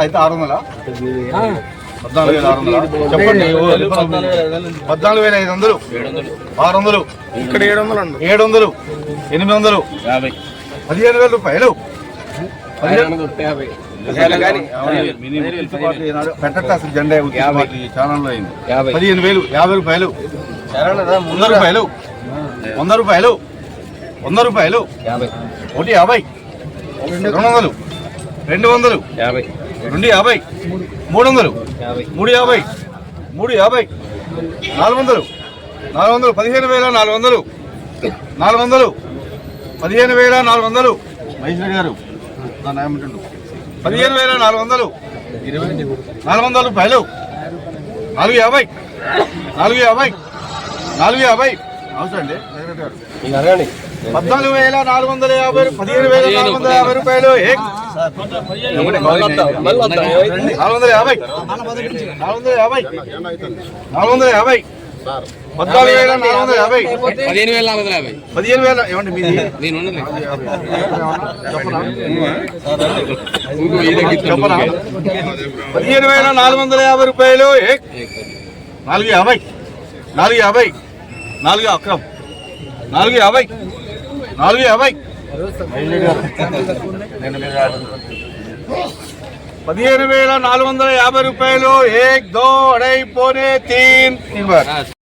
అయితే ఆరు వందల. పద్నాలుగు వేల ఆరు వందల. చెప్పండి పద్నాలుగు వేల ఐదు వందలు. ఆరు వందలు. ఇక్కడ ఏడు వందలు. ఏడు వందలు. ఎనిమిది వందలు. యాభై పదిహేను వేల రూపాయలు. పదిహేను యాభై పెట్టట్టు జెండా ఛానల్లో అయింది. యాభై. పదిహేను వేలు యాభై రూపాయలు. వంద రూపాయలు. వంద రూపాయలు. వంద రూపాయలు. యాభై. ఒకటి యాభై. రెండు. వందలు. రెండు వందలు. యాభై. రెండు యాభై. మూడు వందలు. యాభై. మూడు యాభై. మూడు యాభై. నాలుగు వందలు. నాలుగు వందలు. పదిహేను వేల నాలుగు వందలు. నాలుగు వందలు. పదిహేను వేల నాలుగు వందలు. రెడ్డి గారు నా న్యాయమంటుండు పదిహేను వేల నాలుగు వందలు. నాలుగు వందల రూపాయలు. నాలుగు యాభై. నాలుగు యాభై. నాలుగు యాభై. అవసరం అండి సెక్రటరీ గారు. ఇంకా అడగండి. పద్నాలుగు వేల నాలుగు వందల యాభై పదిహేను వేల నాలుగు వందల యాభై రూపాయలు. నాలుగు వందల యాభై. నాలుగు వందల యాభై. నాలుగు వందల యాభై. పద్నాలుగు వేల నాలుగు వందల యాభై పదిహేను వేల నాలుగు వందల యాభై. పదిహేను వేల ఏమండి మీది? నేను చెప్పనా? పదిహేను వేల నాలుగు వందల యాభై రూపాయలు. నాలుగు యాభై. నాలుగు యాభై. నాలుగు అక్రమ్. నాలుగు యాభై. నాలుగు యాభై. పదిహేను వేల నాలుగు వందల యాభై రూపాయలు ఏక్ దో అడై పోనే తీన్.